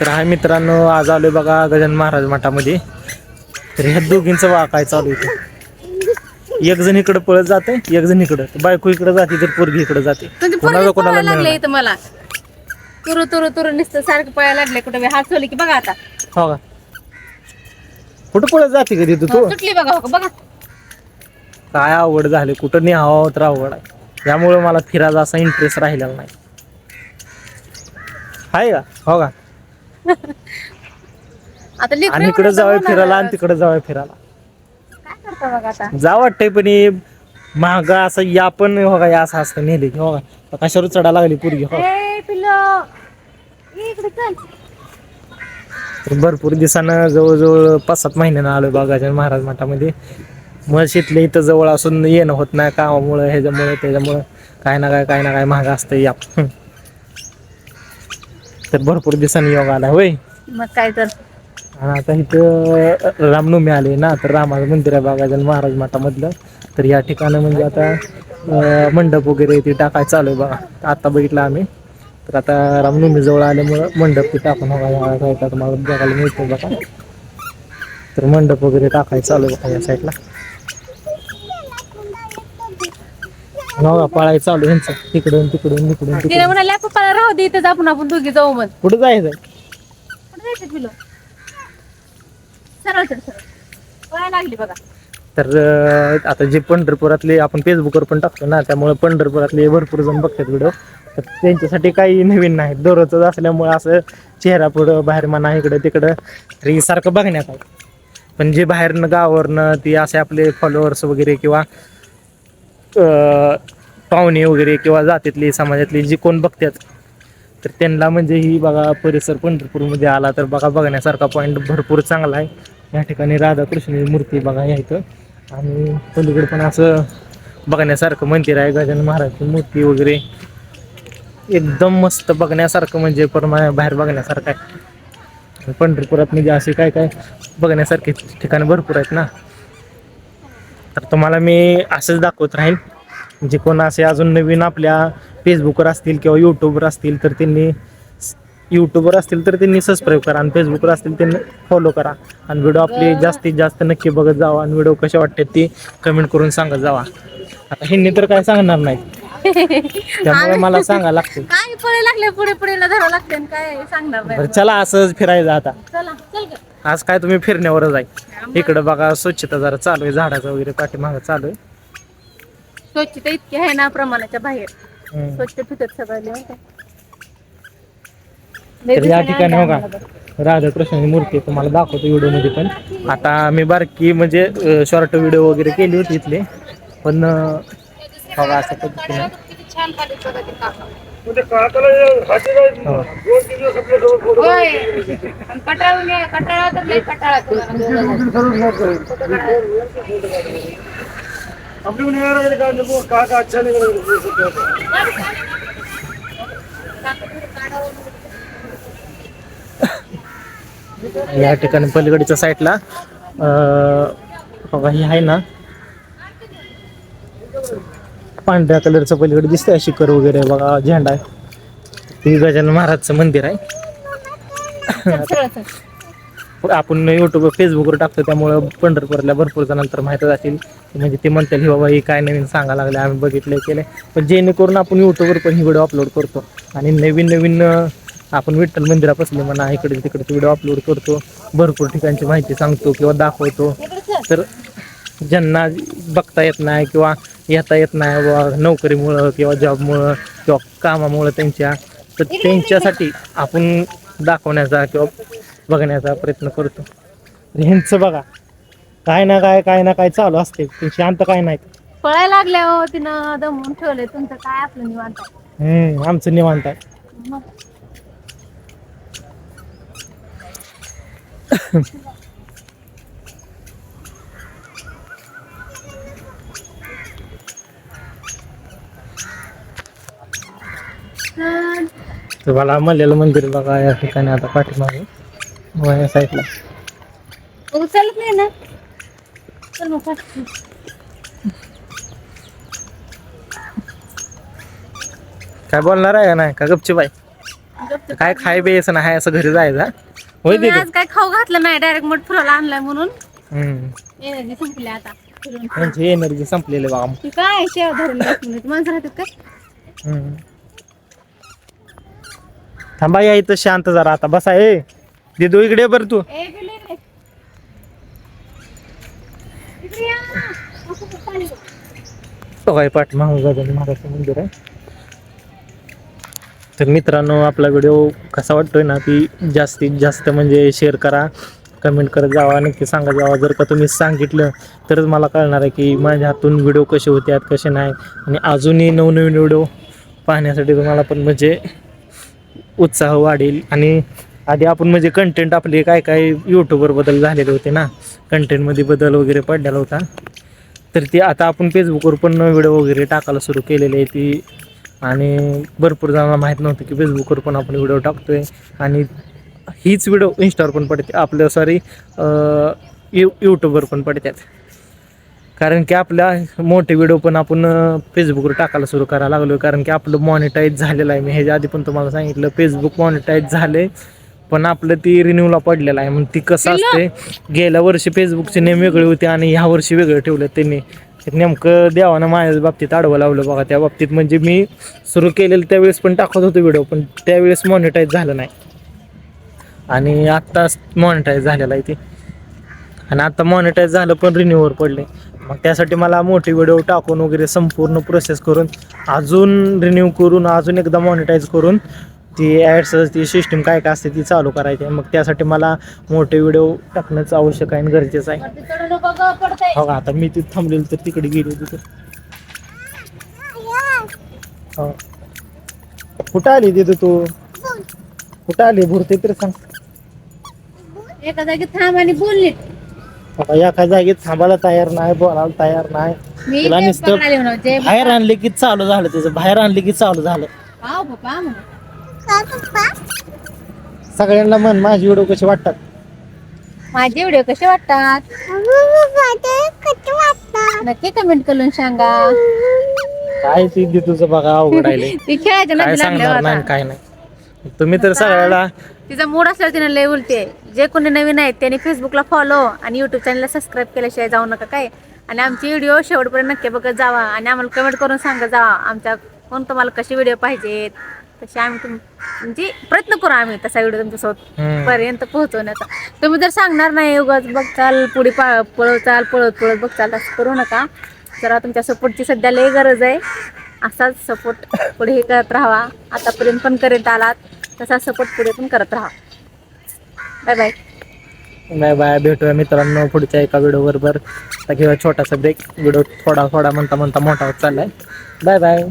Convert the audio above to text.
तर हाय मित्रांनो आज आलोय बघा गजानन महाराज मठामध्ये. तर ह्या दोघींचं वा काय चालू आहे एक जण इकडे पळत जाते एक जण इकडं. बायको इकडे जाते तर पोरगी इकडे जाते. कोणाला कोणाला लागले मिळणार इथं मला. तुरु तुरु तुरु नुसतं सारखं पळायला लागले कुठे हात सोडले की बघा आता. हो का? कुठं पळत जाते कधी तू? तू? सुटली बघा हो का, बघा. काय आवड झाली कुठं न्यावं तर आवड आहे. त्यामुळे मला फिरायचा असा इंटरेस्ट राहिलेला नाही. आहे का? हो का? आता लेकरं आणि इकडे एवढं जावं फिरायला आणि. तिकडे जावं फिरायला. काय करता बघा आता? जा वाटतंय पण हे महाग असं या पण हो का या असं असतं नेले. की हो का आता कशावर चढा लागली पोरगी हो. ए पिल्लो! ये इकडे चल. तर भरपूर दिवसानं जवळजवळ पाच सात महिन्यानं आलो बागाच्या महाराज मठामध्ये. मग शेतले इथं जवळ असून येणं होत नाही कामामुळं ह्याच्यामुळं त्याच्यामुळं काय ना काय काय ना काय महाग असतं या. तर भरपूर दिवसांनी योग आला होय मग काय तर आणि आता इथं रामनवमी आले ना तर रामाचं मंदिर आहे बागाजन महाराज मठामधलं तर या ठिकाणी म्हणजे आता अं, मंडप वगैरे ते टाकायचं चालू आहे बघा आता बघितलं आम्ही तर आता रामनवमी जवळ आल्यामुळं मंडप ते टाकून हवा तुम्हाला बघायला मिळतो बघा तर मंडप वगैरे टाकायचं चालू आहे बघा या साईडला बघा पळायचं चालू ह्यांचं तिकडून तिकडून तिकडून तिने तिकडून पप्पाला राहू दे इथंच आपण आपण दोघी जाऊ मग. कुठं जायचं? कुठे जायचं पिल्लो सरळ सरळ सरळ. पळायला लागली बघा. तर अं, आता जे पंढरपुरातले आपण फेसबुकवर पण टाकतो ना त्यामुळे पंढरपुरातले भरपूर जण बघतात व्हिडिओ तर त्यांच्यासाठी काही नवीन नाही दररोजच असल्यामुळे असं चेहरा पुढं बाहेर म्हणा इकडं तिकडं तरी सारखं बघण्यात आहे पण जे बाहेरनं गावावरनं ती असे आपले फॉलोअर्स वगैरे किंवा पाहुणे वगैरे किंवा जातीतली समाजातली जी कोण बघतात तर त्यांना म्हणजे ही बघा परिसर पंढरपूरमध्ये आला तर बघा बघण्यासारखा पॉईंट भरपूर चांगला आहे. या ठिकाणी राधाकृष्णाची मूर्ती बघा या इथं. आणि पलीकडे पण असं बघण्यासारखं मंदिर आहे गजानन महाराजची मूर्ती वगैरे. एकदम मस्त बघण्यासारखं म्हणजे परमा बाहेर बघण्यासारखं आहे. पंढरपुरात म्हणजे असे काय काय बघण्यासारखे ठिकाणं भरपूर आहेत ना. तर तुम्हाला मी असंच दाखवत राहील. जे कोण असे अजून नवीन आपल्या फेसबुकवर असतील किंवा यूट्यूबवर असतील तर त्यांनी यूट्यूबवर असतील तर त्यांनी सबस्क्राईब करा आणि फेसबुकवर असतील त्यांनी फॉलो करा. आणि व्हिडिओ आपले जास्तीत जास्त नक्की बघत जावा आणि व्हिडिओ कसे वाटतात ते कमेंट करून सांगत जावा. आता ह्यांनी तर काय सांगणार नाही त्यामुळे मला सांगा लागते. काय पळे लागले पुढे पुढे धरावं लागते काय सांगणार बरं चला असंच फिरायचं आता. चला चल ग. आज काय तुम्ही फिरण्यावरच आहे. इकडं बघा स्वच्छता जरा चालू आहे झाडाचं वगैरे पाठीमागं चालू आहे. स्वच्छता इतकी आहे ना प्रमाणाच्या बाहेर. स्वच्छ फिटत सगळं तर या ठिकाणी हो का? राधाकृष्णाची मूर्ती तुम्हाला दाखवतो व्हिडिओमध्ये पण. आता मी बारकी म्हणजे शॉर्ट व्हिडिओ वगैरे केली होती इथले. पण बघा असं पद्धतीने. आणि कटाळून ये, ठिकाणी पलीकडच्या साईडला अं, बघा ही आहे ना पांढऱ्या कलरचं पलीकडे दिसतंय शिखर वगैरे बघा झेंडा आहे. हे गजानन महाराजचं मंदिर आहे. आपण युट्यूब फेसबुकवर टाकतो त्यामुळं पंढरपूरला भरपूर जणांतर माहीतच असेल म्हणजे ते म्हणतील हे बाबा हे काय नवीन सांगा लागले आम्ही बघितलं केले पण जेणेकरून आपण युट्यूबवर पण ही व्हिडिओ अपलोड करतो. आणि नवीन नवीन आपण विठ्ठल मंदिरापासून म्हणा इकडे तिकडे व्हिडिओ अपलोड करतो. भरपूर ठिकाणची माहिती सांगतो किंवा दाखवतो. तर ज्यांना बघता येत नाही किंवा येता येत नाही बाबा नोकरीमुळं किंवा जॉबमुळं किंवा कामामुळं त्यांच्या तर त्यांच्यासाठी आपण दाखवण्याचा किंवा बघण्याचा प्रयत्न करतो. ह्यांचं बघा. काय ना काय काय ना काय चालू असते. ते शांत काय नाही पळायला लागल्या हो तिनं दमून ठेवले तुमचं काय आपलं निवांत? आहे. हम्म आमचं निवांत आहे. मग. तुम्हाला मल्ल्याला मंदिर बघा या ठिकाणी आता पाठीमागे. साईडला उचलत नाही ना चल मग. काय बोलणार आहे का नाही का गपची बाई काय खाय बेस नाही असं घरी जायचं हा? होय तुम्ही आज काय खाऊ घातलं नाही डायरेक्ट मोठ फुलाला आणलाय म्हणून एनर्जी संपली आता फिरून. एनर्जी संपलेली बघा ती काय शेव धरून बसली. ती माणसं राहतात काय हम्म. थांबा या इथं शांत जरा आता बसा ए दिदू इकडे ये बरं तू ए, पिल्लू इकडे. इकडे या. असं बघ, पाणी बघ. सकाळी पाठ महाराज महाराष्ट्र मंदिर आहे तर मित्रांनो आपला व्हिडिओ कसा वाटतोय ना की जास्तीत जास्त म्हणजे शेअर करा कमेंट करत जावा नक्की सांगा जावा जर का तुम्ही सांगितलं तरच मला कळणार आहे की माझ्या हातून व्हिडिओ कसे होत्यात कसे नाही आणि अजूनही नवनवीन व्हिडिओ पाहण्यासाठी तुम्हाला पण म्हणजे उत्साह वाढेल आणि आधी आपण म्हणजे कंटेंट आपले काय काय युट्यूबवर बदल झालेले होते ना कंटेंटमध्ये बदल वगैरे पडलेला होता. तर ते आता आपण फेसबुकवर पण व्हिडिओ वगैरे टाकायला सुरू केलेले आहे ती. आणि भरपूर जणांना माहीत नव्हतं की फेसबुकवर पण आपण व्हिडिओ टाकतोय. आणि हीच व्हिडिओ इंस्टावर पण पडते. आपल्या सॉरी यू यूट्यूबवर पण पडतात कारण की आपल्या मोठे व्हिडिओ पण आपण फेसबुकवर टाकायला सुरू करायला लागलो कारण की आपलं मॉनिटाईज झालेलं आहे. मी ह्याच्या आधी पण तुम्हाला सांगितलं फेसबुक मॉनिटाईज झाले पण आपलं ती रिन्यूला पडलेलं आहे. मग ती कसं असते गेल्या वर्षी फेसबुकचे नेम वेगळे होते आणि ह्या वर्षी वेगळे ठेवले त्यांनी. नेमकं देवानं माझ्या बाबतीत आडवं लावलं बघा. त्या बाबतीत म्हणजे मी सुरू केलेलं त्यावेळेस पण टाकत होतो व्हिडिओ पण त्यावेळेस मॉनिटाईज झालं नाही. आणि आत्ता मॉनिटाईज झालेलं आहे ते. आणि आता मॉनिटाईज झालं पण रिन्यूवर पडले. मग त्यासाठी मला मोठे व्हिडिओ टाकून वगैरे संपूर्ण प्रोसेस करून अजून रिन्यू करून अजून एकदा मॉनिटाईज करून ती ॲड्स ती सिस्टीम काय काय असते ती चालू करायची. आहे मग त्यासाठी मला मोठे व्हिडिओ टाकणंच आवश्यक आहे आणि गरजेचं आहे. हो का, आता मी तिथे थांबलेलो तर तिकडे गेलो तिथे. हो. कुठं आली तिथे तू? कुठं आली भरते तर सांग. एका जागी थांब आणि बोलली बाबा या काय जागेत थांबायला तयार नाही बोलायला तयार नाही. मी तुला नुसतं बाहेर आणले की चालू झालं त्याचं बाहेर आणले की चालू झालं. पाव. सगळ्यांना म्हण माझी व्हिडिओ कशी वाटतात? माझे व्हिडिओ कसे वाटतात? नक्की कमेंट करून सांगा. काय ती तुझं बघा अवघड आहे. ती खेळायच्या काय सांगणार नाही काय नाही. तुम्ही तर सगळ्याला तिचा मूड असल्यावर तिने लय उलटे जे कोणी नवीन आहेत त्यांनी फेसबुकला फॉलो आणि युट्यूब चॅनलला सबस्क्राईब केल्याशिवाय जाऊ नका काय. आणि आमची व्हिडिओ शेवटपर्यंत नक्की बघत जावा आणि आम्हाला कमेंट करून सांगत जावा आमच्या कोण तुम्हाला कसे व्हिडिओ पाहिजेत. तसे आम्ही तुम म्हणजे प्रयत्न करू आम्ही तसा व्हिडिओ तुमच्यासोबत हम्म. पर्यंत पोहोचवण्याचा. तुम्ही जर सांगणार नाही उगाच बघ चाल पुढे पा पळत चाल पळत पळत बघ चाल असं करू नका. जरा तुमच्या सपोर्टची सध्या लय गरज आहे. असाच सपोर्ट पुढे करत राहावा. आतापर्यंत पण करीत आलात तसा सपोर्ट पुढे पण करत राहा. बाय बाय बाय बाय भेटूया मित्रांनो पुढच्या एका व्हिडिओ बरोबर. आता किंवा छोटासा ब्रेक व्हिडिओ थोडा थोडा म्हणता म्हणता मोठा होत चाललाय. Bye bye